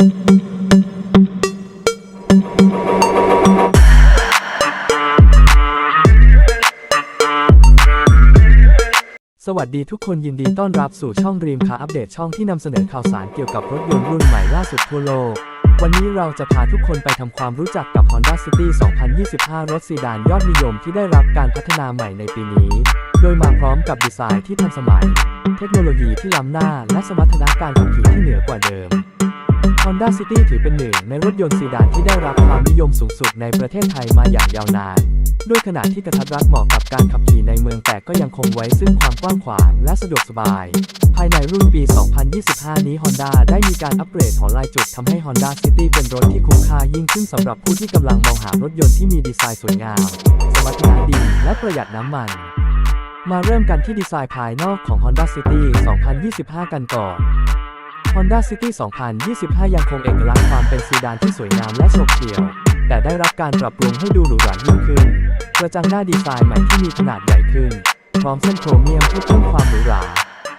สวัสดีทุกคนยินดีต้อนรับสู่ช่อง Dream Car อัปเดตช่องที่นำเสนอข่าวสารเกี่ยวกับรถยนต์รุ่นใหม่ล่าสุดทั่วโลก วันนี้เราจะพาทุกคนไปทำความรู้จักกับ Honda City 2025 รถซีดานยอดนิยมที่ได้รับการพัฒนาใหม่ในปีนี้ โดยมาพร้อมกับดีไซน์ที่ทันสมัย เทคโนโลยีที่ล้ำหน้า และสมรรถนะการขับขี่ที่เหนือกว่าเดิม Honda City ถือเป็นหนึ่งในรถยนต์ซีดานที่ได้รับความนิยมสูงสุดในประเทศไทยมาอย่างยาวนาน ด้วยขนาดที่กระทัดรัดเหมาะกับการขับขี่ในเมืองแต่ก็ยังคงไว้ซึ่งความกว้างขวางและสะดวกสบาย ภายในรุ่นปี 2025 นี้ Honda ได้มีการอัปเกรดหอลายจุดทำให้ Honda City เป็นรถที่คุ้มค่ายิ่งขึ้นสำหรับผู้ที่กำลังมองหารถยนต์ที่มีดีไซน์สวยงาม สมรรถนะดีและประหยัดน้ำมัน มาเริ่มกันที่ดีไซน์ภายนอกของ Honda City 2025 กันก่อน Honda City 2025 ยังคงเอกลักษณ์ความเป็นซีดานที่สวยงามและโฉบเฉี่ยว แต่ได้รับการปรับปรุงให้ดูหรูหรายิ่งขึ้น กระจังหน้าดีไซน์ใหม่ที่มีขนาดใหญ่ขึ้น พร้อมเส้นโครเมียมเพื่เพิ่มความหรูหรา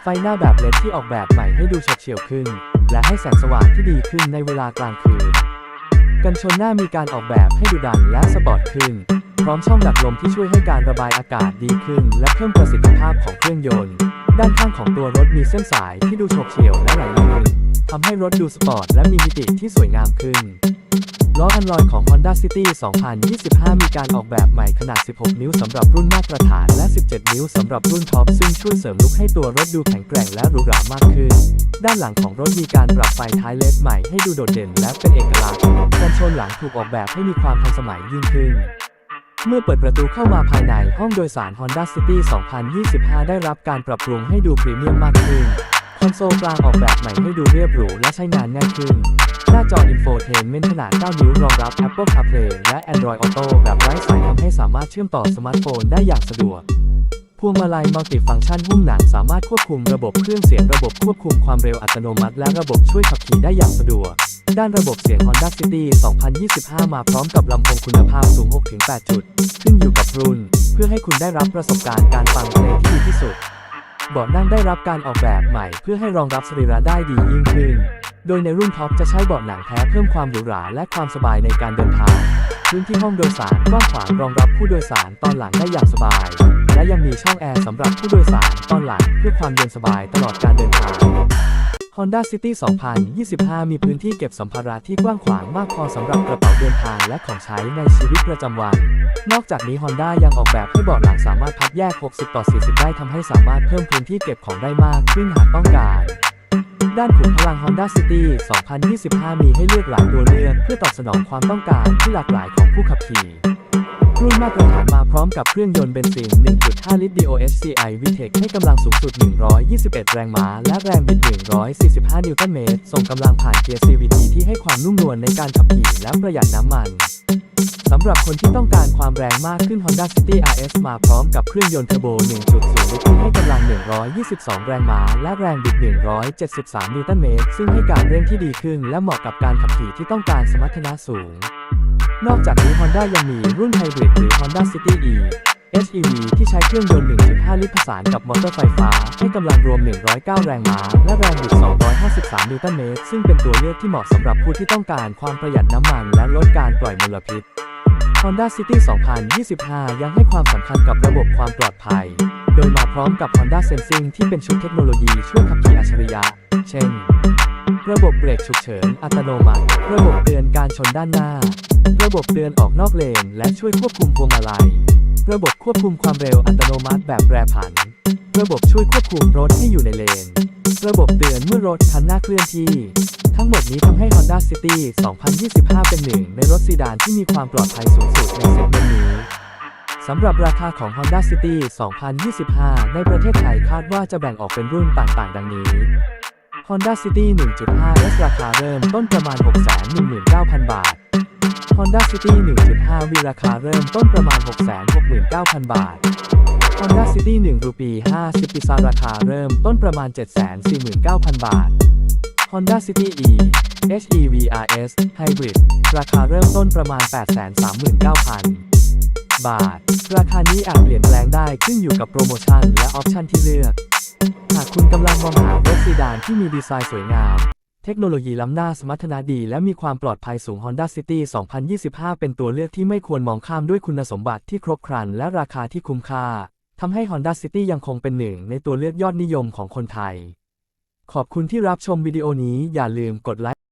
ไฟหน้าแบบเลดที่ออกแบบใหม่ให้ดูโฉบเฉี่ยวขึ้น และให้แสงสว่างที่ดีขึ้นในเวลากลางคืน กันชนหน้ามีการออกแบบให้ดูดันและสปอร์ตขึ้น พร้อมช่องดักลมที่ช่วยให้การระบายอากาศดีขึ้น และเพิ่มประสิทธิภาพของเครื่องยนต์ ด้านข้างของตัวรถมีเส้นสายที่ดูโฉบเฉี่ยวและไหลลื่นทำให้รถดูสปอร์ตและมีมิติที่สวยงามขึ้น ล้ออันลอยของ Honda City 2025 มีการออกแบบใหม่ขนาด 16 นิ้วสำหรับรุ่นมาตรฐานและ 17 นิ้วสำหรับรุ่นท็อปซึ่งช่วยเสริมลุคให้ตัวรถดูแข็งแกร่งและหรูหรามากขึ้น ด้านหลังของรถมีการปรับไฟท้ายเลดใหม่ให้ดูโดดเด่นและเป็นเอกลักษณ์กันชนหลังถูกออกแบบให้มีความทันสมัยยิ่งขึ้น เมื่อเปิดประตูเข้ามาภายในห้องโดยสาร Honda City 2025 ได้รับการปรับปรุงให้ดูพรีเมียมมากขึ้น คอนโซลกลางออกแบบใหม่ให้ดูเรียบหรูและใช้งานง่ายขึ้น หน้าจออินโฟเทนเมนต์ขนาด 9 นิ้วรองรับ Apple CarPlay และ Android Auto แบบไร้สายทำให้สามารถเชื่อมต่อสมาร์ทโฟนได้อย่างสะดวก พวงมาลัยมัลติฟังก์ชันหุ้มหนังสามารถควบคุมระบบเครื่องเสียงระบบควบคุมความเร็วอัตโนมัติ และระบบช่วยขับขี่ได้อย่างสะดวก ด้านระบบเสียง Honda City 2025 มาพร้อมกับลำโพงคุณภาพสูง 6-8 จุด ขึ้นอยู่กับรุ่น เพื่อให้คุณได้รับประสบการณ์การฟังเพลงที่ดีที่สุดเบาะนั่งได้รับการออกแบบใหม่ เพื่อให้รองรับสรีระได้ดียิ่งขึ้น โดยในรุ่นท็อปจะใช้เบาะหนังแท้เพิ่มความหรูหราและความสบายในการเดินทาง พื้นที่ห้องโดยสารกว้างขวางรองรับผู้โดยสารตอนหลังได้อย่างสบาย และยังมีช่องแอร์สำหรับผู้โดยสารตอนหลังเพื่อความเย็นสบายตลอดการเดินทาง Honda City 2025 มีพื้นที่เก็บสัมภาระที่กว้างขวางมากพอสำหรับกระเป๋าเดินทางและของใช้ในชีวิตประจำวัน นอกจากนี้ Honda ยังออกแบบให้เบาะหลังสามารถพับแยก 60 ต่อ 40 ได้ทำให้สามารถเพิ่มพื้นที่เก็บของได้มากขึ้นหากต้องการ ด้านขุมพลัง Honda City 2025 มีให้เลือกหลายตัวเลือกเพื่อตอบสนองความต้องการที่หลากหลายของผู้ขับขี่รุ่นมาตรฐานมาพร้อมกับเครื่องยนต์เบนซิน 1.5 ลิตร DOHCI VTEC ให้กำลังสูงสุด 121 แรงม้า และแรงบิด 145 นิวตันเมตร ส่งกำลังผ่านเกียร์ CVT ที่ให้ความนุ่มนวลในการขับขี่และประหยัดน้ำมัน สำหรับคนที่ต้องการความแรงมากขึ้น Honda City RS มาพร้อมกับเครื่องยนต์เทอร์โบ 1.0 ลิตรที่ให้กำลัง 122 แรงม้า และแรงบิด 173 นิวตันเมตร ซึ่งให้การเร่งที่ดีขึ้น และเหมาะกับการขับขี่ที่ต้องการสมรรถนะสูง นอกจากนี้ Honda ยังมีรุ่นไฮบริดหรือ Honda City E HEV ที่ใช้เครื่องยนต์ 1.5 ลิตรผสานกับมอเตอร์ไฟฟ้า ให้กำลังรวม 109 แรงม้า และแรงบิด 253 นิวตันเมตร ซึ่งเป็นตัวเลือกที่เหมาะสำหรับผู้ที่ต้องการความประหยัดน้ำมัน และลดการปล่อยมลพิษ Honda City 2025 ยังให้ความสำคัญกับระบบความปลอดภัย โดยมาพร้อมกับ Honda Sensing ที่เป็นชุดเทคโนโลยีช่วยขับขี่อัจฉริยะ เช่น ระบบเบรกฉุกเฉิน อัตโนมัติ ระบบเตือนการชนด้านหน้า ระบบเตือนออกนอกเลน และช่วยควบคุมพวงมาลัย ระบบควบคุมความเร็วอัตโนมัติแบบแปรผัน ระบบช่วยควบคุมรถให้อยู่ในเลน ระบบเตือนเมื่อรถคันหน้าเคลื่อนที่ ทั้งหมดนี้ทำให้ Honda City 2025 เป็นหนึ่งในรถซีดานที่มีความปลอดภัยสูงสุดในเซกเมนต์นี้สำหรับราคาของ Honda City 2025 ในประเทศไทยคาดว่าจะแบ่งออกเป็นรุ่นต่างๆ ดังนี้ Honda City 1.5 S ราคาเริ่มต้นประมาณ 619,000 บาท Honda City 1.5มีราคาเริ่มต้นประมาณ 669,000 บาท Honda City 1รูปี50 ปีซาราคาเริ่มต้นประมาณ 749,000 บาท Honda City E HEV RS Hybrid ราคาเริ่มต้นประมาณ 839,000 บาท ราคานี้อาจเปลี่ยนแปลงได้ขึ้นอยู่กับโปรโมชั่นและออปชันที่เลือก หากคุณกำลังมองหารถซีดานที่มีดีไซน์สวยงาม เทคโนโลยีล้ำหน้าสมรรถนะดี และมีความปลอดภัยสูง Honda City 2025 เป็นตัวเลือกที่ไม่ควรมองข้ามด้วยคุณสมบัติที่ครบครัน และราคาที่คุ้มค่าทำให้ Honda City ยังคงเป็นหนึ่งในตัวเลือกยอดนิยมของคนไทย ขอบคุณที่รับชมวิดีโอนี้อย่าลืมกดไลค์